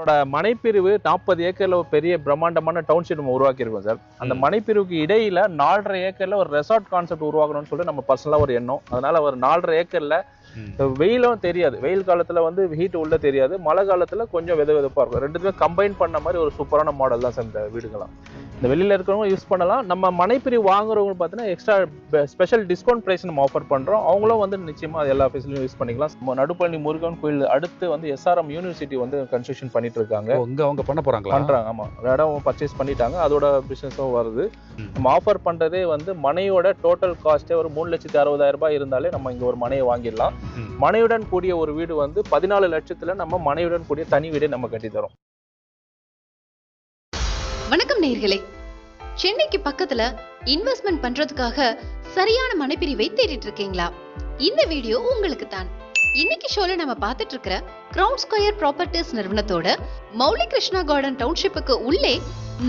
நம்மளோட மனைப்பிரிவு நாற்பது ஏக்கர்ல ஒரு பெரிய பிரம்மாண்டமான டவுன்ஷிப் நம்ம உருவாக்கியிருக்கோம் சார். அந்த. மனைப்பிரிவுக்கு இடையில நாலரை ஏக்கர்ல ஒரு ரெசார்ட் கான்செப்ட் உருவாக்கணும்னு சொல்லிட்டு நம்ம பர்சனலா ஒரு எண்ணம். அதனால ஒரு நாலரை ஏக்கர்ல. வெயிலும் தெரியாது. வெயில் காலத்துல வந்து ஹீட் உள்ள தெரியாது. மழை காலத்துல கொஞ்சம் வெத வெதப்பா இருக்கும். ரெண்டுத்துமே கம்பைன் பண்ண மாதிரி ஒரு சூப்பரான மாடல் தான் சார் இந்த வீடுகளாம் இந்த வெளியில இருக்கிறவங்க யூஸ் பண்ணலாம். நம்ம மனைப்பிரிவு வாங்குறவங்க பார்த்தீங்கன்னா எக்ஸ்ட்ரா ஸ்பெஷல் டிஸ்கவுண்ட் பிரைஸ் நம்ம ஆஃபர் பண்றோம். அவங்களும் வந்து நிச்சயமா அது எல்லா ஃபெசிலிட்டியும் யூஸ் பண்ணிக்கலாம். நம்ம நடுப்பள்ளி முருகன் கோயில் அடுத்து வந்து எஸ்ஆர்எம் யூனிவர்சிட்டி வந்து கன்ஸ்ட்ரக்ஷன் பண்ணிட்டு இருக்காங்க. ஓ, இங்க அவங்க பண்ண போறாங்களா? பண்றாங்க. ஆமா. ஒரு இடம் பர்ச்சேஸ் பண்ணிட்டாங்க. அதோட பிசினஸும் வருது. நம்ம ஆஃபர் பண்றதே வந்து மனையோட டோட்டல் காஸ்டே ஒரு மூணு லட்சத்தி அறுபதாயிரம் ரூபாய் இருந்தாலே நம்ம இங்க ஒரு மனையை வாங்கிடலாம். மனையுடன் கூடிய ஒரு வீடு வந்து பதினாலு லட்சத்துல நம்ம மனையுடன் கூடிய தனி வீடே நம்ம கட்டி தரோம் வணக்கம் நேர்களே. சென்னைக்கு பக்கத்துல இன்வெஸ்ட்மெண்ட் பண்றதுக்காக சரியான மனைப்பிரிவை தேடிட்டு இருக்கீங்களா? இந்த வீடியோ உங்களுக்கு தான் இன்னைக்கு ஷோல நம்ம பார்த்துட்டு இருக்கிற கிரவுண்ட் ஸ்கொயர் ப்ராப்பர்ட்டிஸ் நிறுவனத்தோட மௌலி கிருஷ்ணா கார்டன் டவுன்ஷிப்புக்கு உள்ளே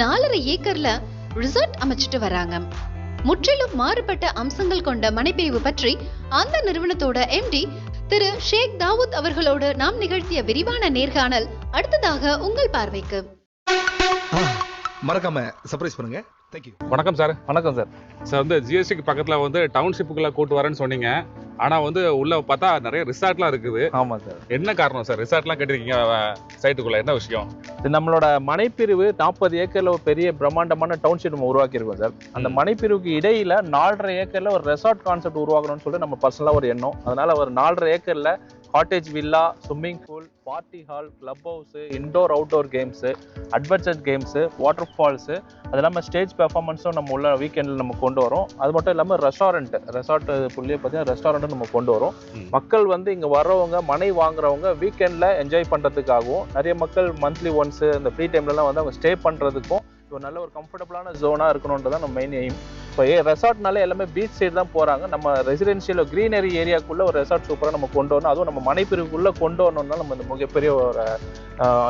நாலரை ஏக்கர்ல ரிசார்ட் அமைச்சிட்டு வராங்க. முற்றிலும் மாறுபட்ட அம்சங்கள் கொண்ட மனைப்பிரிவு பற்றி அந்த நிறுவனத்தோட எம்டி திரு ஷேக் தாவூத் அவர்களோடு நாம் நிகழ்த்திய விரிவான நேர்காணல் அடுத்ததாக உங்கள் பார்வைக்கு. மறக்காம சர்ப்ரைஸ் பண்ணுங்க. தேங்க்யூ வணக்கம் சார் வணக்கம் சார் சார் வந்து ஜிஎஸ்டிக்கு பக்கத்துல வந்து டவுன்ஷிப்புக்குள்ள கூட்டு வரேன்னு சொன்னீங்க. ஆனா வந்து உள்ள பார்த்தா நிறைய ரிசார்ட்லாம் இருக்குது. ஆமா சார் என்ன காரணம் சார் ரிசார்ட்லாம் கட்டிருக்கீங்க சைட்டுக்குள்ள என்ன விஷயம்? இது நம்மளோட மனைப்பிரிவு நாற்பது ஏக்கர்ல ஒரு பெரிய பிரம்மாண்டமான டவுன்ஷிப் நம்ம உருவாக்கியிருக்கோம் சார் அந்த. மனைப்பிரிவுக்கு இடையில நாலரை ஏக்கர்ல ஒரு ரெசார்ட் கான்செப்ட் உருவாக்கணும்னு சொல்லிட்டு நம்ம பர்சனலா ஒரு எண்ணம். அதனால ஒரு நாலரை ஏக்கர்ல cottage villa swimming pool party hall club house indoor outdoor games adventure games water falls அது இல்லாமல் ஸ்டேஜ் பெர்ஃபார்மன்ஸும் நம்ம உள்ள வீக்கெண்டில் நம்ம கொண்டு வரோம். அது மட்டும் இல்லாமல் ரெஸ்டாரண்ட் ரெசார்ட் புள்ளியே பார்த்தீங்கன்னா ரெஸ்டாரண்ட்டும் நம்ம கொண்டு வரோம். மக்கள் வந்து இங்கே வர்றவங்க மனை வாங்குறவங்க வீக்கெண்டில் என்ஜாய் பண்ணுறதுக்காகவும் நிறைய மக்கள் மந்த்லி ஒன்ஸ் இந்த ஃப்ரீ டைம்லலாம் வந்து அவங்க ஸ்டே பண்ணுறதுக்கும் ஒரு நல்ல ஒரு கம்ஃபர்டபுளான ஜோனாக இருக்கணுன்றது தான் நம்ம மெயின் எய்ம் இப்போ ஏ ரெசார்ட்னாலே எல்லாமே பீச் சைடு தான் போகிறாங்க நம்ம ரெசிடென்ஷியல் க்ரீனரி ஏரியாக்குள்ளே ஒரு ரெசார்ட் சூப்பராக நம்ம கொண்டு வரணும். அதுவும் நம்ம மனைப்பிரிவுக்குள்ளே கொண்டு வரணும்னா நம்ம இந்த மிகப்பெரிய ஒரு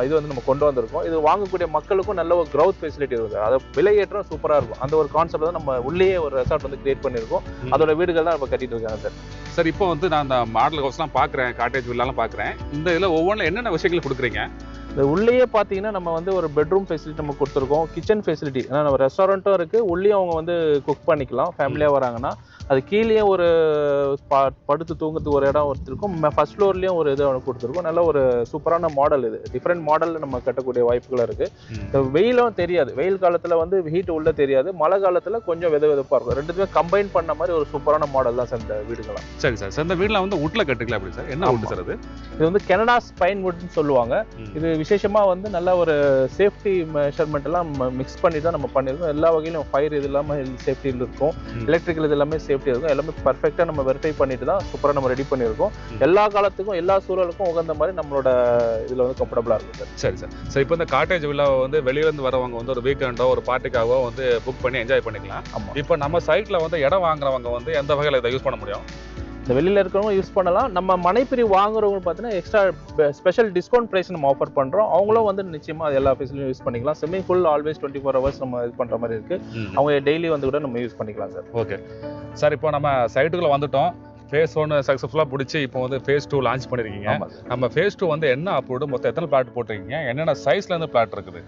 இது வந்து நம்ம கொண்டு வந்திருக்கோம். இது வாங்கக்கூடிய மக்களுக்கும் நல்ல ஒரு growth ஃபெசிலிட்டி இருக்குது அது விலையேற்றம் சூப்பராக இருக்கும். அந்த ஒரு கான்செப்ட் தான் நம்ம உள்ளேயே ஒரு ரெசார்ட் வந்து கிரியேட் பண்ணியிருக்கோம். அதோட வீடுகள் தான் இப்போ கட்டிட்டு இருக்காங்க சார். சார் இப்போ வந்து நான் அந்த மாடல் ஹவுஸ்லாம் பார்க்குறேன் காட்டேஜ் வில்லாலாம் பார்க்குறேன். இந்த இதில் ஒவ்வொன்றும் என்னென்ன விஷயங்கள் கொடுக்குறீங்க? இந்த உள்ளேயே பார்த்தீங்கன்னா நம்ம வந்து ஒரு பெட்ரூம் ஃபெசிலிட்டி நம்ம கொடுத்துருக்கோம். கிச்சன் ஃபெசிலிட்டி ஏன்னா நம்ம ரெஸ்டாரண்ட்டும் இருக்குது உள்ளேயும் அவங்க வந்து குக் பண்ணிக்கலாம். ஃபேமிலியாக வராங்கன்னா அது கீழேயும் ஒரு படுத்து தூங்குறதுக்கு ஒரு இடம் ஒருத்தருக்கும். ஃபர்ஸ்ட் ஃப்ளோர்லேயும் ஒரு இது ஒன்று கொடுத்துருக்கோம். நல்ல ஒரு சூப்பரான மாடல் இது. டிஃப்ரெண்ட் மாடலில் நம்ம கட்டக்கூடிய வாய்ப்புகள் இருக்குது வெயிலும் தெரியாது. வெயில் காலத்தில் வந்து ஹீட் உள்ள தெரியாது. மழை காலத்தில் கொஞ்சம் வெத வெதப்பாக இருக்கும். ரெண்டுத்துமே கம்பைன் பண்ண மாதிரி ஒரு சூப்பரான மாடல் தான் சார் இந்த வீடுகளாம் சரி சார். சார் இந்த வீட்டில் வந்து உட்ல கட்டுக்கல அப்படி சார்? என்ன. உட் சார் அது? இது வந்து கனடா ஸ்பைன் வுட்னு சொல்லுவாங்க. இது விசேஷமா வந்து நல்ல ஒரு சேஃப்டி மெஷர்மெண்ட் எல்லாம் மிக்ஸ் பண்ணி தான் நம்ம பண்ணியிருக்கோம். எல்லா வகையிலும் ஃபயர் இது இல்லாமல் சேஃப்டியில் இருக்கும். எலக்ட்ரிக்கல் இது எல்லாமே சேஃப்டி இருக்கும் எல்லாமே பர்ஃபெக்டாக நம்ம வெரிஃபை பண்ணிட்டு தான் சூப்பராக நம்ம ரெடி பண்ணியிருக்கோம். எல்லா காலத்துக்கும் எல்லா சூழலுக்கும் உகந்த மாதிரி நம்மளோட இதில் வந்து கம்ஃபர்டபுளாக இருக்கும் சார். சரி சார். சார் இப்போ இந்த காட்டேஜ் வில்லாவை வந்து வெளியிலேருந்து வரவங்க வந்து ஒரு வீக்கெண்டோ ஒரு பார்ட்டிக்காவோ வந்து புக் பண்ணி என்ஜாய் பண்ணிக்கலாம். இப்போ நம்ம சைட்டில் வந்து இடம் வாங்குறவங்க வந்து எந்த வகையில் இதை யூஸ் பண்ண முடியும்? இந்த வெளியில் இருக்கிறவங்க யூஸ் பண்ணலாம். நம்ம மனைப்பிரிவு வாங்குறவங்க பார்த்தீங்கன்னா எக்ஸ்ட்ரா ஸ்பெஷல் டிஸ்கவுண்ட் ப்ரைஸ் நம்ம ஆஃபர் பண்ணுறோம் அவங்களும் வந்து நிச்சயமாக அது எல்லா ஃபெசிலிட்டியும் யூஸ் பண்ணிக்கலாம். Swimming pool always twenty four hours நம்ம இது பண்ணுற மாதிரி இருக்குது அவங்க டெய்லி வந்து கூட நம்ம யூஸ் பண்ணிக்கலாம் சார் ஓகே சார் இப்போ நம்ம சைட்டுக்குள்ள வந்துட்டோம். ஃபேஸ் ஒன் சக்ஸஸ்ஃபுல்லாக பிடிச்சி இப்போ வந்து ஃபேஸ் டூ லான்ச் சார் நம்ம ஃபேஸ் டூ வந்து என்ன அப்ரூவ்டு மொத்தம் எத்தனை பிளாட் போட்டிருக்கீங்க? என்னென்ன சைஸ்ல இருந்து பிளாட் இருக்குது?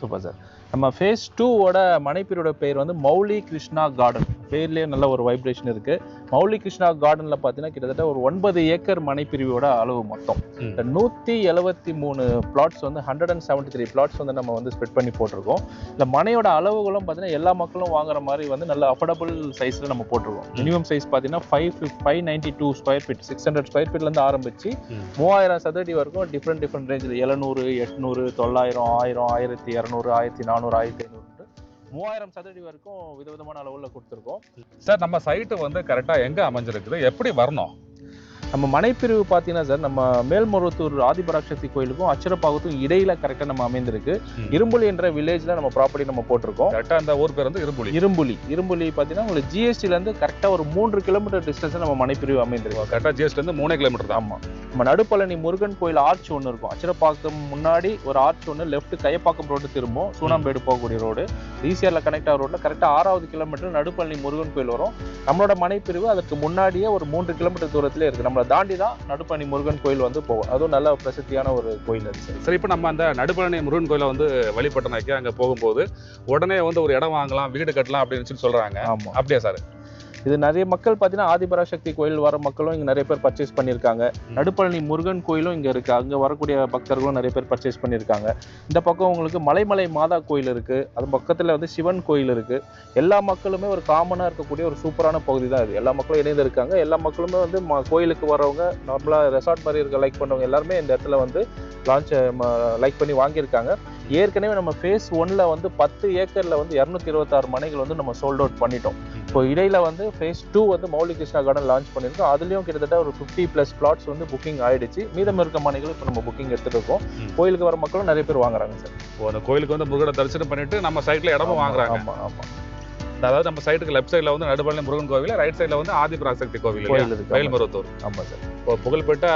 சூப்பர் சார் நம்ம ஃபேஸ் டூவோட மனைப்பிரியோட பேர் வந்து மௌலி கிருஷ்ணா கார்டன் பேர்லேயே நல்ல ஒரு வைப்ரேஷன் இருக்கு. மௌலி கிருஷ்ணா கார்டனில் பார்த்தீங்கன்னா கிட்டத்தட்ட ஒரு ஒன்பது ஏக்கர் மனைப்பிரிவோட அளவு மொத்தம். இந்த நூற்றி எழுபத்தி மூணு பிளாட்ஸ் வந்து hundred and seventy three flats வந்து நம்ம வந்து ஸ்ப்ரெட் பண்ணி போட்டிருக்கோம். இந்த மனையோட அளவுகளும் பார்த்தீங்கன்னா எல்லா மக்களும் வாங்குற மாதிரி வந்து நல்ல அஃபோர்டபுள் சைஸில் நம்ம போட்டிருக்கோம். மினிமம் சைஸ் பார்த்தீங்கன்னா five five ninety two square feet six hundred square ஃபீட்லேருந்து ஆரம்பிச்சு. மூவாயிரம் சதுரடி வரைக்கும் டிஃப்ரெண்ட் டிஃப்ரெண்ட் ரேஞ்சில் எழுநூறு எட்நூறு தொள்ளாயிரம் ஆயிரம் ஆயிரத்தி இரநூறு ஆயிரத்தி நானூறு ஆயிரத்தி ஐநூறு. மூவாயிரம் சதுரடி வரைக்கும் விதவிதமான அளவுல கொடுத்துருக்கோம். சார் நம்ம சைட்டு வந்து கரெக்டாக எங்கே அமைஞ்சிருக்குது? எப்படி வரணும்? நம்ம மனைப்பிரிவு பார்த்தீங்கன்னா சார் நம்ம மேல்மருவத்தூர் ஆதிபராசக்தி கோயிலுக்கும் அச்சரப்பாக்கத்துக்கும் இடையில கரெக்டாக நம்ம அமைந்திருக்கு. இரும்புலி என்ற வில்லேஜ்ல நம்ம ப்ராப்பர்ட்டி நம்ம போட்டிருக்கோம். கரெக்டாக அந்த ஊர் பேர் வந்து இரும்புலி. இரும்புலி. இரும்புலி பார்த்தீங்கன்னா உங்களுக்கு ஜிஎஸ்டில இருந்து கரெக்டாக ஒரு மூன்று கிலோமீட்டர் டிஸ்டன்ஸ் நம்ம மனைப்பிரிவு அமைந்திருக்கு. கரெக்டாக ஜிஎஸ்டிலேருந்து மூணே கிலோமீட்டர் தான். ஆமா. நம்ம நடுப்பழனி முருகன் கோயில் ஆர்ச் ஒன்று இருக்கும். அச்சரப்பாக்கம் முன்னாடி ஒரு ஆர்ச் ஒன்று லெஃப்ட் கையப்பாக்கம் ரோடு திரும்பும். சூனாம்பேடு போகக்கூடிய ரோடு ஈசிஆர்ல கனெக்ட் ஆகிற ரோட்ல கரெக்டாக ஆறாவது கிலோமீட்டர் நடுப்பழனி முருகன் கோயில் வரும். நம்மளோட மனைப்பிரிவு அதுக்கு முன்னாடியே ஒரு மூன்று கிலோமீட்டர் தூரத்திலே இருக்கு. நம்ம நம்மளை தாண்டி தான் நடுப்பணி முருகன் கோயில் வந்து போகும். அதுவும் நல்ல பிரசித்தியான ஒரு கோயில் அது. சார் இப்போ நம்ம அந்த நடுப்பழனி முருகன் கோயிலை வந்து வழிபட்டனாக்கி அங்கே போகும்போது உடனே வந்து ஒரு இடம் வாங்கலாம் வீடு கட்டலாம் அப்படின்னு சொல்லி சொல்றாங்க. ஆமா. அப்படியா சார்? இது நிறைய மக்கள் பார்த்தீங்கன்னா ஆதிபராசக்தி கோயில் வர மக்களும் இங்க நிறைய பேர் பர்ச்சேஸ் பண்ணியிருக்காங்க. நடுப்பழனி முருகன் கோயிலும் இங்க இருக்கு. அங்க வரக்கூடிய பக்தர்களும் நிறைய பேர் பர்ச்சேஸ் பண்ணியிருக்காங்க. இந்த பக்கம் உங்களுக்கு மலைமலை மாதா கோயில் இருக்கு. அது பக்கத்துல வந்து சிவன் கோயில் இருக்கு. எல்லா மக்களுமே ஒரு காமனா இருக்கக்கூடிய ஒரு சூப்பரான பகுதி தான் இது. எல்லா மக்களும் இணைந்து இருக்காங்க. எல்லா மக்களுமே வந்து ம- கோயிலுக்கு வரவங்க நார்மலா ரெசார்ட் மாதிரி இருக்க லைக் பண்றவங்க எல்லாருமே இந்த இடத்துல வந்து லான்ச் லைக் பண்ணி வாங்கியிருக்காங்க. ஏற்கனவே நம்ம ஃபேஸ் ஒன்ல வந்து பத்து ஏக்கர்ல வந்து இரநூத்தி இருபத்தாறு மனைகள் வந்து நம்ம சோல்ட் அவுட் பண்ணிட்டோம். இப்போ இடையில வந்து ஃபேஸ் டூ வந்து மௌலி கிருஷ்ணா கார்டன் லான்ச் பண்ணியிருக்கோம் அதுலயும் கிட்டத்தட்ட ஒரு ஃபிஃப்டி ப்ளஸ் பிளாட்ஸ் வந்து புக்கிங் ஆயிடுச்சு. மீதம் இருக்க மனைகளும் இப்போ நம்ம புக்கிங் எடுத்துட்டு இருக்கோம். கோயிலுக்கு வர மக்களும் நிறைய பேர் வாங்குறாங்க சார். ஓ, அந்த கோயிலுக்கு வந்து முருகனை தரிசனம் பண்ணிட்டு நம்ம சைட்ல இடமும் வாங்குறாங்க. ஆமா ஆமா. அதாவது நம்ம சைட்டுக்கு லெஃப்ட் சைடுல வந்து நடுப்பழனி முருகன் கோவில் ரைட் சைடுல வந்து ஆதிபராசக்தி கோவில்? கோயில் இருக்கு ஆமா. வயல்மருவத்தூர் ஆமா சார். இப்போ புகழ்பெற்ற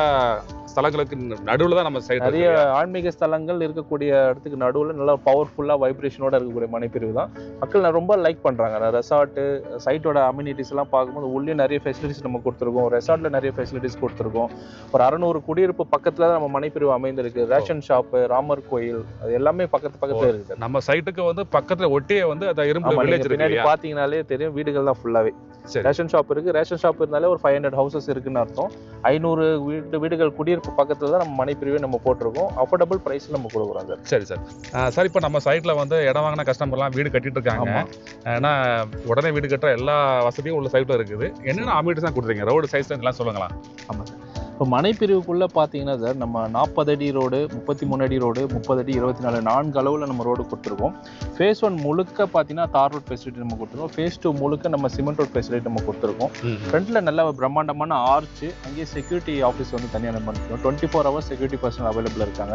ஸ்தலங்களுக்கு நடுவுல தான் நம்ம சைட் நிறைய ஆன்மீக ஸ்தலங்கள் இருக்கக்கூடிய இடத்துக்கு நடுவில் நல்லா பவர்ஃபுல்லாக வைப்ரேஷனோட இருக்கக்கூடிய மனைப்பிரிவு தான். மக்கள் ந- ரொம்ப லைக் பண்ணுறாங்க ரெசார்ட்டு சைட்டோட அம்யூனிட்டிஸ் எல்லாம் பார்க்கும்போது உள்ளே நிறைய ஃபெசிலிட்டிஸ் நம்ம கொடுத்துருக்கோம். ரெசார்ட்டில் நிறைய ஃபெசிலிட்டிஸ் கொடுத்துருக்கோம். ஒரு அறநூறு குடியிருப்பு பக்கத்தில் தான் நம்ம மனைப்பிரிவு அமைந்திருக்கு. ரேஷன் ஷாப்பு ராமர் கோயில் அது எல்லாமே பக்கத்து பக்கத்துல இருக்குது. நம்ம சைட்டுக்கு வந்து பக்கத்துல ஒட்டியே வந்து அந்த இரும்பு வில்லேஜ் பின்னாடி இல்லையா? பாத்தீங்கன்னாலே தெரியும் வீடுகள் தான் ஃபுல்லாவே சரி. ரேஷன் ஷாப் இருக்கு. ரேஷன் ஷாப் இருந்தாலே ஒரு ஃபைவ் ஹண்ட்ரட் ஹவுசஸ் இருக்குன்னு அர்த்தம். ஐநூறு வீடு வீடுகள் குடியிருப்பு பக்கத்துல தான் நம்ம மனைப்பிரிவே நம்ம போட்டிருக்கோம். அஃபோர்டபுள் பிரைஸ்ல நம்ம கொடுக்குறோம் சார். சரி சார். சார் இப்போ நம்ம சைட்ல வந்து இடம் வாங்கின கஸ்டமர்லாம் வீடு கட்டிட்டு இருக்காங்க ஏன்னா உடனே வீடு கட்டுற எல்லா வசதியும் உள்ள சைட்ல இருக்குது. என்னென்ன அமிட்டிஸ் தான் கொடுத்துருங்க ரோடு சைஸ் எல்லாம் சொல்லுங்களா ஆமாம் சார். இப்போ மனைப்பிரிவுக்குள்ளே பார்த்தீங்கன்னா சார் நம்ம நாற்பது அடி ரோடு முப்பத்தி மூணு அடி ரோடு முப்பது அடி இருபத்தி நாலு நான்கு அளவில் நம்ம ரோடு கொடுத்துருக்கோம். ஃபேஸ் ஒன் முழுக்க பார்த்தீங்கன்னா தார் ரோட் ஃபெசிலிட்டி நம்ம கொடுத்துருக்கோம். ஃபேஸ் டூ முழுக்க நம்ம சிமெண்ட் ரோட் ஃபெசிலிட்டி நம்ம கொடுத்துருக்கோம். ஃப்ரண்ட்ல நல்ல ஒரு பிரம்மாண்டமான ஆர்ச் அங்கேயே செக்யூரிட்டி ஆஃபீஸ் வந்து தனியாக நம்ம பண்ணிருக்கோம் twenty four hours security person available இருக்காங்க.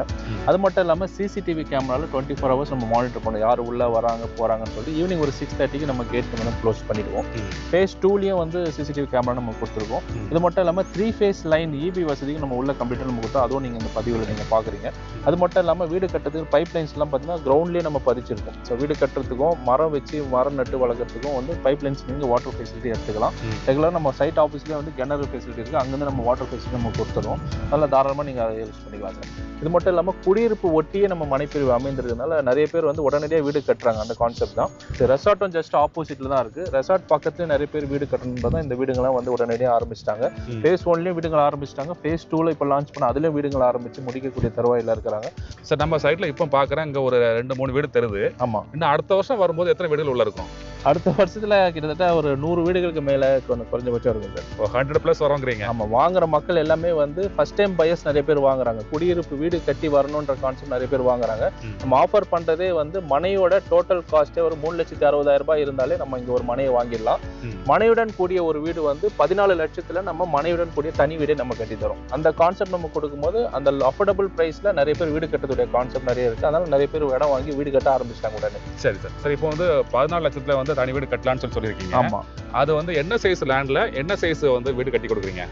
அது மட்டும் இல்லாமல் சிசிடிவி கேமரால டுவெண்ட்டி ஃபோர் ஹவர்ஸ் நம்ம மானிட்டர் பண்ணோம் யார் உள்ள வராங்க போறாங்கன்னு சொல்லிட்டு ஈவினிங் ஒரு சிக்ஸ் தேர்ட்டிக்கு நம்ம கேட் நம்ம க்ளோஸ் பண்ணிடுவோம். ஃபேஸ் டூலையும் வந்து சிசிடிவி கேமரா நம்ம கொடுத்துருக்கோம். இது மட்டும் இல்லாமல் த்ரீ ஃபேஸ் லைன் இபி வசதிக்கு நம்ம உள்ள கம்ப்யூட்டர் நம்ம கொடுத்தோம் அதுவும் நீங்கள் இந்த பதிவில் நீங்கள் பார்க்குறீங்க. அது மட்டும் இல்லாமல் வீடு கட்டுறதுக்கு பைப் லைன்ஸ்லாம் பார்த்தீங்கன்னா கிரவுண்ட்லேயே நம்ம பதிச்சிருக்கோம். ஸோ வீடு கட்டுறதுக்கும் மரம் வச்சு மரம் நட்டு வளர்க்குறதுக்கும் வந்து பைப் லைன்ஸ் நீங்கள் வாட்டர் ஃபெசிலிட்டி எடுத்துக்கலாம். ரெகுலராக நம்ம சைட் ஆஃபீஸ்லேயே வந்து கிணறு ஃபெசிலிட்டி இருக்குது அங்கேருந்து நம்ம வாட்டர் ஃபெசிலிட்டி நம்ம கொடுத்துருவோம் நல்லா தாராளமாக நீங்கள் அதை யூஸ் பண்ணிக்கலாம் சார் இது மட்டும் இல்லாமல் குடியிருப்பு ஒட்டியே நம்ம மனைப்பிரிவு அமைந்திருக்கிறதுனால நிறைய பேர் வந்து உடனடியாக வீடு கட்டுறாங்க. அந்த கான்செப்ட் தான். ரெசார்ட்டும் ஜஸ்ட் ஆப்போசிட்டில் தான் இருக்குது ரெசார்ட் பக்கத்துலேயே நிறைய பேர் வீடு கட்டணுன்றது தான் இந்த வீடுங்களாம் வந்து உடனடியாக ஆரம்பிச்சிட்டாங்க. ஃபேஸ் ஒன்லேயும் வீடுகள் ஆரம்பிச்சிட்டாங்க. ஃபேஸ் டூவில் இப்போ லான்ச் பண்ண அதுலேயும் வீடுகள் ஆரம்பிச்சு முடிக்கக்கூடிய தருவாயில் இருக்கிறாங்க. சார் நம்ம சைட்ல இப்போ பார்க்குறேன் இங்க ஒரு ரெண்டு மூணு வீடு தருது ஆமாம் இன்னும் அடுத்த வருஷம் வரும்போது எத்தனை வீடுகள் உள்ள இருக்கும்? அடுத்த வருஷத்துல கிட்டத்தட்ட ஒரு நூறு வீடுகளுக்கு மேலே கொஞ்சம் குறைஞ்சபட்சம் இருக்கும் சார். ஹண்ட்ரட் ப்ளஸ் வரோங்கிறீங்க ஆமா வாங்குற மக்கள் எல்லாமே வந்து ஃபர்ஸ்ட் டைம் பையர்ஸ் நிறைய பேர் வாங்குறாங்க. குடியிருப்பு வீடு கட்டி வரணுன்ற கான்செப்ட் நிறைய பேர் வாங்குறாங்க. நம்ம ஆஃபர் பண்றதே வந்து மனையோட டோட்டல் காஸ்ட்டே ஒரு மூணு லட்சத்தி அறுபதாயிரம் ரூபாய் இருந்தாலே நம்ம இங்க ஒரு மனையை வாங்கிடலாம். மனையுடன் கூடிய ஒரு வீடு வந்து பதினாலு லட்சத்துல நம்ம மனையுடன் கூடிய தனி வீடே நம்ம கட்டி தரோம். அந்த கான்செப்ட் நம்ம கொடுக்கும்போது அந்த அஃபோர்டபுள் பிரைஸ்ல நிறைய பேர் வீடு கட்டக்கூடிய கான்செப்ட் நிறைய இருக்கு. அதனால நிறைய பேர் இடம் வாங்கி வீடு கட்ட ஆரம்பிச்சிட்டாங்க உடனே. சரி சார். சரி இப்போ வந்து பதினாலு லட்சத்துல வந்து தனி வீடு கட்டலாம்னு சொல்லி சொல்லியிருக்கீங்க. ஆமா. அது வந்து என்ன சைஸ் லேண்ட்ல என்ன சைஸ் வந்து வீடு கட்டி கொடுக்குறீங்க?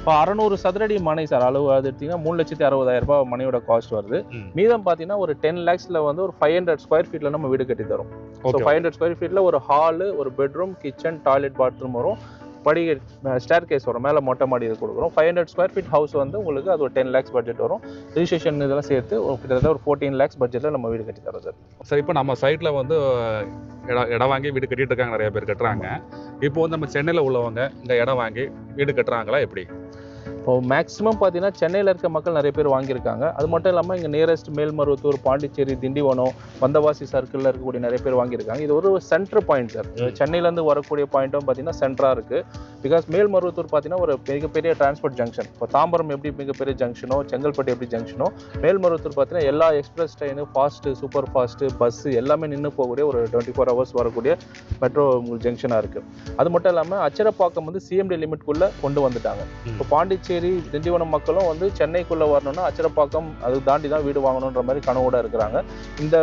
இப்போ அறநூறு சதுரடி மனை சார் அளவு அது எடுத்தீங்கன்னா மூணு லட்சத்தி அறுபதாயிரம் ரூபாய் மனையோட காஸ்ட் வருது. மீதம் பார்த்தீங்கன்னா ஒரு டென் லேக்ஸ்ல வந்து ஒரு ஃபைவ் ஹண்ட்ரட் ஸ்கொயர் ஃபீட்ல நம்ம வீடு கட்டி தரோம். ஸோ ஃபைவ் ஹண்ட்ரட் ஸ்கொயர் ஃபீட்ல ஒரு ஹாலு ஒரு பெட்ரூம் கிச்சன் டாய்லெட் பாத்ரூம் வரும். படி ஸ்டேர் கேஸ் வரும். மேலே மொட்டை மாடி இது கொடுக்குறோம். Five hundred square feet house வந்து உங்களுக்கு அது ஒரு டென் லேக்ஸ் பட்ஜெட் வரும். ரிஜிஸ்ட்ரேஷன் இதெல்லாம் சேர்த்து கிட்டத்தட்ட ஒரு ஃபோர்டீன் லேக்ஸ் பட்ஜெட்டில் நம்ம வீடு கட்டி தரோம் சார் சார் இப்போ நம்ம சைட்டில் வந்து இடம் இடம் வாங்கி வீடு கட்டிட்டு இருக்காங்க நிறைய பேர் கட்டுறாங்க. இப்போ வந்து நம்ம சென்னையில் உள்ளவங்க இந்த இடம் வாங்கி வீடு கட்டுறாங்களா எப்படி? இப்போ மேக்ஸிமம் பார்த்தீங்கன்னா சென்னையில் இருக்க மக்கள் நிறைய பேர் வாங்கியிருக்காங்க. அது மட்டும் இல்லாமல் இங்கே நியரஸ்ட் மேல்மருவத்தூர் பாண்டிச்சேரி திண்டிவனம் வந்தவாசி சர்க்கிளில் இருக்கக்கூடிய நிறைய பேர் வாங்கியிருக்காங்க. இது ஒரு சென்டர் பாயிண்ட் சார். சென்னையிலேருந்து வரக்கூடிய பாயிண்ட்டும் பார்த்தீங்கன்னா சென்டராக இருக்குது பிகாஸ் மேல்மருவத்தூர் பார்த்தீங்கன்னா ஒரு மிகப்பெரிய டிரான்ஸ்போர்ட் ஜங்ஷன் இப்போ தாம்பரம் எப்படி மிகப்பெரிய ஜங்ஷனோ செங்கல்பட்டு எப்படி ஜங்ஷனோ மேல்மருவத்தூர் பார்த்தீங்கன்னா எல்லா express train fast super fast bus எல்லாமே நின்று போகக்கூடிய ஒரு டுவெண்ட்டி ஃபோர் ஹவர்ஸ் வரக்கூடிய மெட்ரோ ஜங்ஷனாக இருக்குது அது மட்டும் இல்லாமல் அச்சரப்பாக்கம் வந்து சிஎம்டி லிமிட்குள்ளே கொண்டு வந்துட்டாங்க. இப்போ பாண்டிச்சேரி திண்டிவனம் மக்களும் வந்து சென்னைக்குள்ளே வரணும்னா அச்சரப்பாக்கம் அது தாண்டி தான் வீடு வாங்கணுன்ற மாதிரி கனவோட இருக்கிறாங்க. இந்த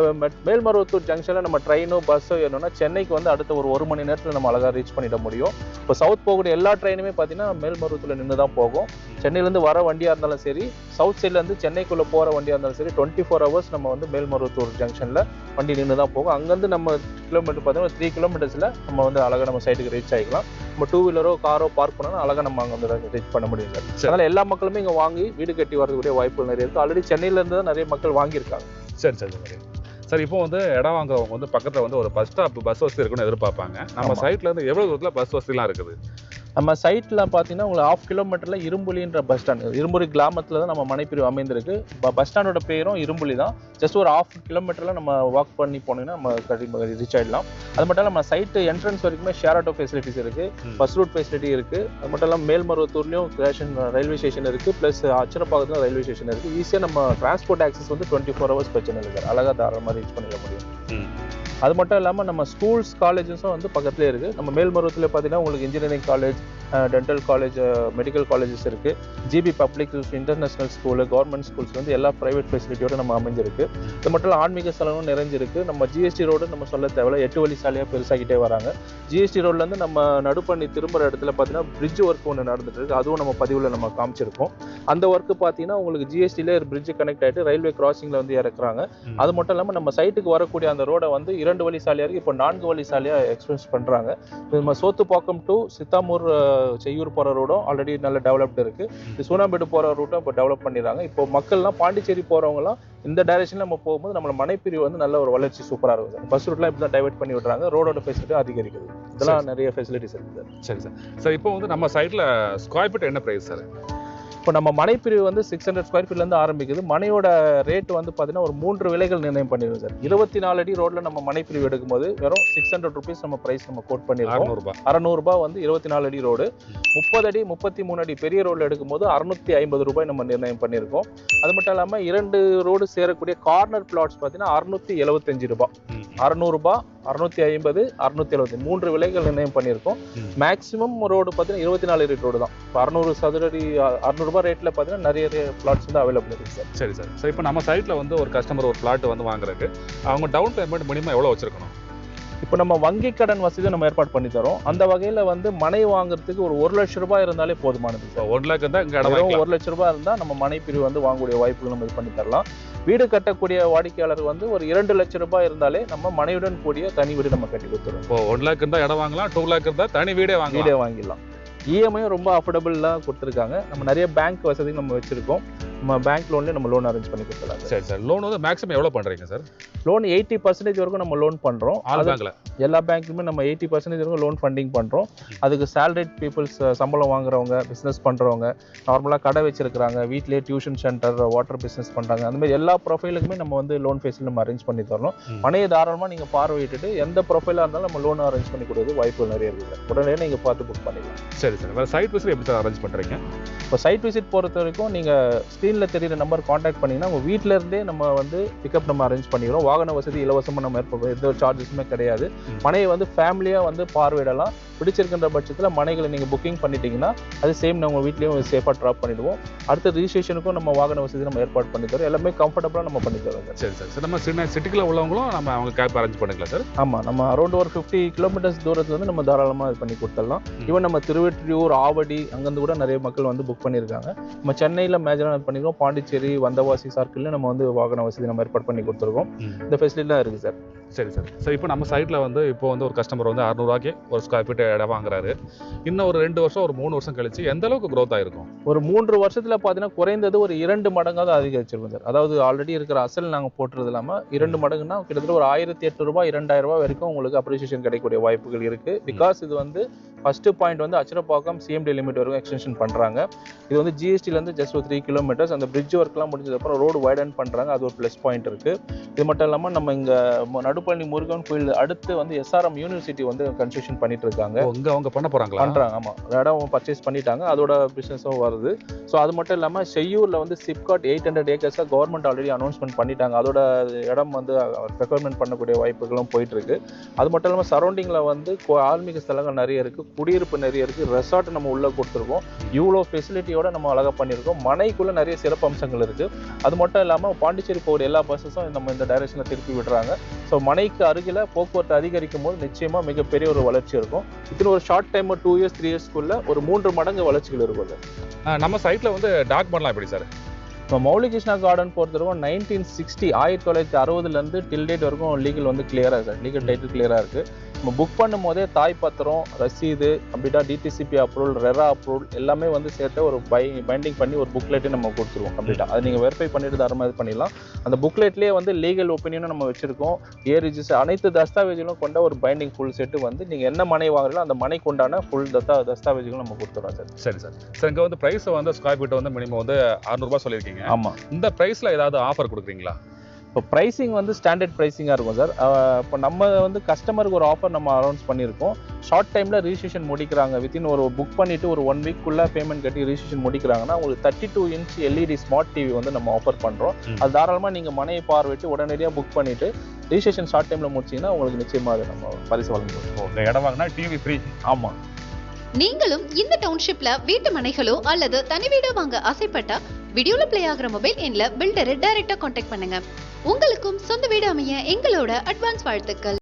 மேல்மருவத்தூர் ஜங்ஷனில் நம்ம ட்ரெயினோ பஸ்ஸோ ஏறணும்னா சென்னைக்கு வந்து அடுத்த ஒரு ஒரு மணி நேரத்தில் நம்ம அழகாக ரீச் பண்ணிட முடியும். இப்போ சவுத் போகக்கூடிய எல்லா ட்ரெயினுமே பார்த்தீங்கன்னா மேல்மருவத்தூரில் நின்று தான் போகும். சென்னையிலேருந்து வர வண்டியாக இருந்தாலும் சரி சவுத் சைட்லேருந்து சென்னைக்குள்ளே போகிற வண்டியாக இருந்தாலும் சரி டுவெண்ட்டி ஃபோர் ஹவர்ஸ் நம்ம வந்து மேல்மருவத்தூர் ஜங்ஷனில் வண்டி நின்று தான் போகும். அங்கேருந்து நம்ம கிலோமீட்டர் பார்த்தீங்கன்னா த்ரீ கிலோமீட்டர்ஸில் நம்ம வந்து அழகாக நம்ம சைட்டுக்கு ரீச் ஆகிக்கலாம் நம்ம டூ வீலரோ காரோ பார்க் பண்ணா அழகா நம்ம அங்க வந்து ரீச் பண்ண முடியும் சார். அதனால எல்லா மக்களுமே இங்க வாங்கி வீடு கட்டி வரதுக்கூடிய வாய்ப்புகள் நிறைய இருக்கு. ஆல்ரெடி சென்னையில இருந்து தான் நிறைய மக்கள் வாங்கியிருக்காங்க. சரி சரி சரி. சார் இப்போ வந்து இடம் வாங்குறவங்க வந்து பக்கத்துல வந்து ஒரு பஸ் ஸ்டாப் பஸ் வசதி இருக்குன்னு எதிர்பார்ப்பாங்க. நம்ம ஆமா. சைட்ல இருந்து எவ்வளவு தூரத்துல பஸ் வசதிலாம் இருக்குது? நம்ம சைட்ல பாத்தீங்கன்னா உங்களுக்கு ஆஃப் கிலோமீட்டர்ல இரும்புலின்ற பஸ் ஸ்டாண்ட் இரும்புலி கிராமத்துல தான் நம்ம மனைப்பிரிவு அமைந்திருக்கு. பஸ் ஸ்டாண்டோட பேரும் இரும்புலி தான். ஜஸ்ட் ஒரு ஆஃப் கிலோமீட்டர்ல நம்ம வாக் பண்ணி போனீங்கன்னா நம்ம ரீச் ஆயிடலாம். அது மட்டும் இல்லாம நம்ம சைட் என்ட்ரன்ஸ் வரைக்குமே ஷேர் ஆட்டோ ஃபெசிலிட்டிஸ் இருக்கு. ம். பஸ் ரூட் ஃபெசிலிட்டி இருக்கு. அது மட்டும் இல்லாம மேல்மருவத்தூர்லயும் ஸ்டேஷன் ரயில்வே ஸ்டேஷன் இருக்கு. பிளஸ் அச்சரப்பாக்கத்துல ரயில்வே ஸ்டேஷன் இருக்கு. ஈஸியா நம்ம டிரான்ஸ்போர்ட் ஆக்சஸ் வந்து டுவெண்ட்டி ஃபோர் ஹவர்ஸ் பிரச்சனை இல்லை சார் அழகா தாராளமா ரீச் பண்ணிட முடியும். அது மட்டும் இல்லாமல் நம்ம ஸ்கூல்ஸ் காலேஜஸும் வந்து பக்கத்துலேயே இருக்குது நம்ம மேல்மருவத்தில் பார்த்தீங்கன்னா உங்களுக்கு engineering college dental college medical colleges இருக்குது GB public international school government schools வந்து எல்லா ப்ரைவேட் ஃபெசிலிட்டியோட நம்ம அமைஞ்சிருக்கு. இது மட்டும் இல்லை ஆன்மீக ஸ்தலமும் நிறைஞ்சிருக்கு. நம்ம ஜிஎஸ்டி ரோடு நம்ம சொல்ல தேவையில்ல. எட்டு வழி சாலையாக பெருசாகிட்டே வராங்க. ஜிஎஸ்டி ரோட்லேருந்து நம்ம நடுப்பண்ணி திரும்புகிற இடத்துல பார்த்தீங்கன்னா பிரிட்ஜ் ஒர்க் ஒன்று நடந்துட்டு இருக்கு. அதுவும் நம்ம பதிவில் நம்ம காமிச்சிருக்கோம். அந்த ஒர்க்கு பார்த்தீங்கன்னா உங்களுக்கு ஜிஎஸ்டியில் பிரிட்ஜ் கனெக்ட் ஆகிட்டு ரயில்வே கிராசிங்கில் வந்து இறக்குறாங்க. அது மட்டும் இல்லாமல் நம்ம சைட்டுக்கு வரக்கூடிய அந்த ரோடை வந்து இரண்டு வழி சாலையாக இருக்கு இப்போ நான்கு வழி சாலையாக எக்ஸ்பிரஸ் பண்ணுறாங்க நம்ம சோத்துப்பாக்கம் டு சித்தாமூர் செய்யூர் போகிற ரோடும் ஆல்ரெடி நல்ல டெவலப்டு இருக்கு. இது சூனாம்பேடு போகிற ரூட்டும் இப்போ டெவலப் பண்ணிடுறாங்க. இப்போ மக்கள்லாம் பாண்டிச்சேரி போகிறவங்கலாம் இந்த டைரக்ஷனில் நம்ம போகும்போது நம்மள மனைப்பிரிவு வந்து நல்ல ஒரு வளர்ச்சி சூப்பராக இருக்குது பஸ் ரூட்லாம் இப்படி தான் டைவர்ட் பண்ணி விடுறாங்க. ரோடோட ஃபெசிலிட்டி அதிகரிக்குது. இதெல்லாம் நிறைய ஃபெசிலிட்டிஸ் இருக்குது சரி. Sir sir. இப்போ வந்து நம்ம சைட்ல ஸ்கொயர் ஃபீட் என்ன பிரைஸ் சார்? இப்போ நம்ம மனைப்பிரிவு வந்து சிக்ஸ் ஹண்ட்ரட் ஸ்கொயர் ஃபீட்லேருந்து ஆரம்பிக்குது. மனையோட ரேட் வந்து பார்த்தீங்கன்னா ஒரு மூன்று விலைகள் நிர்ணயம் பண்ணிடுவோம் சார். இருபத்தி நாலு அடி ரோட்ல நம்ம மனைப்பிரிவு எடுக்கும்போது வெறும் சிக்ஸ் ஹண்ட்ரட் ருபீஸ் நம்ம பிரைஸ் நம்ம கோட் பண்ணியிருக்கோம். அறுநூறுபா. வந்து இருபத்தி நாலு அடி ரோடு முப்பது அடி முப்பத்தி மூணு அடி பெரிய ரோட்ல எடுக்கும்போது அறுநூத்தி ஐம்பது ரூபாய் நம்ம நிர்ணயம் பண்ணியிருக்கோம். அது மட்டும் இல்லாமல் இரண்டு ரோடு சேரக்கூடிய கார்னர் பிளாட்ஸ் பார்த்தீங்கன்னா அறுநூத்தி எழுபத்தஞ்சு ரூபாய். அறநூறுபா அறுநூத்தி ஐம்பது அறுநூத்தி எழுபத்தி மூன்று விலைகள் நிர்ணயம் பண்ணியிருக்கோம். மேக்ஸிமம் ரோடு பார்த்தீங்கன்னா இருபத்தி நாலு ரேட் ரோடு தான். இப்போ அறுநூறு சதுரடி அறுநூறுபா ரேட்டில் பார்த்தீங்கன்னா நிறைய பிளாட்ஸ் வந்து அவைலபிள் இருக்கு சார் சரி சார் சார் இப்போ நம்ம சைட்ல வந்து ஒரு கஸ்டமர் ஒரு பிளாட் வந்து வாங்குறதுக்கு அவங்க டவுன் பேமெண்ட் மினிமம் எவ்வளவு வச்சிருக்கணும்? இப்போ நம்ம வங்கி கடன் வசதி நம்ம ஏற்பாடு பண்ணி தரோம். அந்த வகையில வந்து மனை வாங்குறதுக்கு ஒரு ஒரு லட்சம் ரூபாய் இருந்தாலே போதுமானது சார். ஒன் லேக் இருந்தால் வெறும் வாங்கிக்கலாம். ஒரு லட்ச ரூபாய் இருந்தா நம்ம மனை பிரிவு வந்து வாங்கக்கூடிய வாய்ப்புகள் நம்ம இது பண்ணி தரலாம். வீடு கட்டக்கூடிய வாடிக்கையாளர் வந்து ஒரு இரண்டு லட்சம் ரூபாய் இருந்தாலே நம்ம மனையுடன் கூடிய தனி வீடு நம்ம கட்டி கொடுத்துருவோம். இப்போ ஒன் லேக் இருந்தால் இடம் வாங்கலாம் டூ லேக் இருந்தால் தனி வீடே வாங்கலாம். வீடே வாங்கிடலாம். இஎம்ஐயும் ரொம்ப அஃபோர்டபுளாக கொடுத்துருக்காங்க. நம்ம நிறைய பேங்க் வசதி நம்ம வச்சிருக்கோம். நம்ம பேங்க் லோன்லேயே நம்ம லோன் அரேஞ்ச் பண்ணி கொடுத்துருக்காங்க சரி. சார் லோன் வந்து மேக்ஸிமம் எவ்வளோ பண்றீங்க சார்? லோன் எயிட்டி பர்சன்டேஜ் வரைக்கும் நம்ம லோன் அது பேங்க்ல எல்லா பேங்க்லையுமே நம்ம எயிட்டி பர்சன்டேஜ் வரைக்கும் லோன் ஃபண்டிங் பண்ணுறோம் அதுக்கு சேலரிட் பீப்புள்ஸ் சம்பளம் வாங்குறவங்க பிஸ்னஸ் பண்ணுறவங்க நார்மலாக கடை வச்சிருக்கிறாங்க வீட்டிலேயே டியூஷன் சென்டர் வாட்டர் பிஸ்னஸ் பண்ணுறாங்க அந்த மாதிரி எல்லா ப்ரொஃபைலுக்குமே நம்ம வந்து லோன் ஃபெசிலிட்டி நம்ம அரேஞ்ச் பண்ணி தரோம் ம். மனையை தாராளமாக நீங்கள் பார்வையிட்டுட்டு எந்த ப்ரொஃபைலாக இருந்தாலும் நம்ம லோன் அரேஞ்ச் பண்ணி கொடுக்குறது வாய்ப்புகள் நிறைய இருக்குது உடனே நீங்கள் பார்த்து புக் பண்ணிக்கலாம். சரி சார். வேறு சைட் விசிட் எப்படி சார் அரேஞ்ச் பண்றீங்க? இப்போ சைட் விசிட் பொறுத்த வரைக்கும் நீங்கள் ஸ்க்ரீனில் தெரியுற நம்பர் காண்டாக்ட் பண்ணிங்கன்னா உங்கள் வீட்டில் இருந்தே நம்ம வந்து பிக்கப் நம்ம அரேஞ்ச் பண்ணிடுறோம் வாகன வசதி இலவசமாக நம்ம ஏற்படுறோம் எந்த சார்ஜஸுமே கிடையாது. மனையை வந்து ஃபேமிலியாக வந்து பார்வையிடலாம். பிடிச்சிருக்கின்ற பட்சத்தில் மனைகளை நீங்கள் புக்கிங் பண்ணிட்டீங்கன்னா அது சேம் நம்ம வீட்லேயும் சேஃபாக ட்ராப் பண்ணிடுவோம். அடுத்த ரிஜிஸ்ட்ரேஷனுக்கும் நம்ம வாகன வசதி நம்ம ஏற்பாடு பண்ணி தரோம் எல்லாமே கம்ஃபர்டபுளாக நம்ம பண்ணி தரோம் சார். சரி சார். சார் நம்ம சின்ன சிட்டிக்குள்ள உள்ளவங்களும் நம்ம அவங்க கேப் அரேஞ்ச் பண்ணிக்கலாம் சார். ஆமாம் நம்ம அரௌண்ட் ஒரு ஃபிஃப்டி கிலோமீட்டர்ஸ் தூரத்துல இருந்து நம்ம தாராளமாக இது பண்ணி கொடுத்துடலாம். ஈவன் நம்ம திருவெற்றியூர் ஆவடி அங்கேருந்து கூட நிறைய மக்கள் வந்து புக் பண்ணியிருக்காங்க. நம்ம சென்னையில் மேஜராக பண்ணியிருக்கோம். பாண்டிச்சேரி வந்தவாசி சர்க்கிளில் நம்ம வந்து வாகன வசதி நம்ம ஏற்பாடு பண்ணி கொடுத்துருக்கோம். இந்த ஃபெசிலிட்டிலாம் இருக்குது சார். சரி சார். சார் இப்போ நம்ம சைட்டில் வந்து இப்போ வந்து ஒரு கஸ்டமர் வந்து அறுநூறுவாய்க்கு ஒரு ஸ்கொயர் ஃபீட் இடம் வாங்குறாரு. இன்னும் ஒரு ரெண்டு வருஷம் ஒரு மூணு வருஷம் கழிச்சு எந்த அளவுக்கு growth ஆயிருக்கும்? ஒரு மூன்று வருஷத்துல பார்த்தீங்கன்னா குறைந்தது ஒரு இரண்டு மடங்காவது அதிகரிச்சிருக்கும் சார். அதாவது ஆல்ரெடி இருக்கிற அசல் நாங்கள் போட்டுறது இல்லாமல் இரண்டு மடங்குனா கிட்டத்தட்ட ஒரு ஆயிரத்தி எட்டு ரூபாய் இரண்டாயிரம் ரூபாய் வரைக்கும் உங்களுக்கு அப்ரிசியேஷன் கிடைக்கக்கூடிய வாய்ப்புகள் இருக்கு. பிகாஸ் இது வந்து ஃபர்ஸ்ட் பாயிண்ட் வந்து அச்சரப்பாக்கம் சிஎம்டி லிமிட் வரைக்கும் எக்ஸ்டென்ஷன் பண்றாங்க. இது வந்து ஜிஎஸ்டிலேருந்து ஜஸ்ட் ஒரு த்ரீ கிலோமீட்டர்ஸ் அந்த பிரிட்ஜ் ஒர்க்லாம் முடிஞ்சதுக்கப்புறம் ரோடு வைடன் பண்றாங்க. அது ஒரு ப்ளஸ் பாயிண்ட் இருக்கு. இது மட்டும் இல்லாமல் நம்ம இங்க நடுப்பள்ளி முருகன் கோயில் அடுத்து வந்து எஸ்ஆர்எம் யூனிவர்சிட்டி வந்து கன்ஸ்ட்ரக்ஷன் பண்ணிட்டு இருக்காங்க. இங்க அவங்க பண்ண போறாங்களா? பண்றாங்க ஆமா. இடம் பர்ச்சேஸ் பண்ணிட்டாங்க. அதோட பிசினஸும் வருது. ஸோ அது மட்டும் இல்லாம செய்யூர்ல வந்து சிப்காட் எயிட் ஹண்ட்ரட் ஏக்கர்ஸா கவர்மெண்ட் ஆல்ரெடி அனௌன்ஸ்மெண்ட் பண்ணிட்டாங்க. அதோட இடம் வந்து ரெக்குவயர்மெண்ட் பண்ணக்கூடிய வாய்ப்புகளும் போயிட்டு இருக்கு. அது மட்டும் இல்லாம சரௌண்டிங்ல வந்து ஆன்மீக ஸ்தலங்கள் நிறைய இருக்கு. குடியிருப்பு நிறைய இருக்குது ரெசார்ட் நம்ம உள்ளே கொடுத்துருக்கோம். இவ்வளோ ஃபெசிலிட்டியோட நம்ம அழகாக பண்ணியிருக்கோம். மனைக்குள்ளே நிறைய சிறப்பு அம்சங்கள் இருக்குது அது மட்டும் இல்லாமல் பாண்டிச்சேரி போகிற எல்லா பஸ்ஸஸும் நம்ம இந்த டைரக்ஷனில் திருப்பி விடுறாங்க. ஸோ மனைக்கு அருகில் போக்குவரத்து அதிகரிக்கும் போது நிச்சயமாக மிகப்பெரிய ஒரு வளர்ச்சி இருக்கும். இத்தனை ஒரு short time two years three இயர்ஸ்க்குள்ளே ஒரு மூன்று மடங்கு வளர்ச்சிகள் இருக்கும். நம்ம சைட்டில் வந்து டாக் பண்ணலாம் எப்படி சார் இப்போ மௌலி கிருஷ்ணா கார்டன் பொறுத்தவரைக்கும் நைன்டீன் சிக்ஸ்டி ஆயிரத்தி தொள்ளாயிரத்தி அறுபதுலேருந்து டில் டேட் வரைக்கும் லீகல் வந்து கிளியராக இருக்குது லீகல் டைட்டில் கிளியராக இருக்குது நம்ம புக் பண்ணும் போதே தாய் பத்திரம் ரசீது கம்ப்ளீட்டாக டிடிசிபி அப்ரூவல் ரெரா அப்ரூவல் எல்லாமே வந்து சேர்த்து ஒரு பை பைண்டிங் பண்ணி ஒரு புக்லெட்டே நம்ம கொடுத்துருவோம் கம்ப்ளீட்டாக அது நீங்கள் வெரிஃபை பண்ணிட்டு தர மாதிரி பண்ணிடலாம். அந்த புக்லெட்லேயே வந்து லீகல் ஒப்பீனியனும் நம்ம வச்சிருக்கோம். ஏ ரிஜிஸ்டர் அனைத்து தஸ்தாவேஜுகளும் கொண்ட ஒரு பைண்டிங் ஃபுல் செட்டு வந்து நீங்கள் என்ன மனை வாங்குறீங்களோ அந்த மனைக்கு உண்டான ஃபுல் தஸ்தா தஸ்தாவேஜுகளும் நம்ம கொடுத்துறோம் சார். சரி சார். சார் இங்கே வந்து ப்ரைஸ் வந்து ஸ்கொயர் ஃபீட் வந்து மினிமம் வந்து அறுநூறுபா சொல்லியிருக்கீங்க. ஆமாம் இந்த ப்ரைஸில் ஏதாவது ஆஃபர் கொடுக்குறீங்களா? இப்போ ப்ரைசிங் வந்து ஸ்டாண்டர்ட் ப்ரைஸிங்காக இருக்கும் சார் இப்போ நம்ம வந்து கஸ்டமருக்கு ஒரு ஆஃபர் நம்ம அனௌன்ஸ் பண்ணியிருக்கோம். ஷார்ட் டைமில் ரிஜிஸ்ட்ரேஷன் முடிக்கிறாங்க. வித்தின் ஒரு புக் பண்ணிவிட்டு ஒரு ஒன் வீக்குள்ளே பேமெண்ட் கட்டி ரிஜிஸ்ட்ரேஷன் முடிக்கிறாங்கன்னா உங்களுக்கு thirty two inch LED smart TV வந்து நம்ம ஆஃபர் பண்ணுறோம். அது தாராளமாக நீங்கள் மனையை பார்வையிட்டு உடனடியாக புக் பண்ணிவிட்டு ரிஜிஸ்ட்ரேஷன் ஷார்ட் டைமில் முடிச்சிங்கன்னா உங்களுக்கு நிச்சயமாக அது நம்ம பரிசு வழங்குவோம் இந்த இடம் வாங்கினா டிவி ஃப்ரீ ஆமாம் நீங்களும் இந்த டவுன்ஷிப்ல வீட்டு மனைகளோ அல்லது தனி வீடோ வாங்க ஆசைப்பட்டா வீடியோல பிளே ஆகுற மொபைல் எண்ல பில்டரை டைரக்டா காண்டாக்ட் பண்ணுங்க. உங்களுக்கும் சொந்த வீடு அமைய எங்களோட அட்வான்ஸ் வாழ்த்துக்கள்.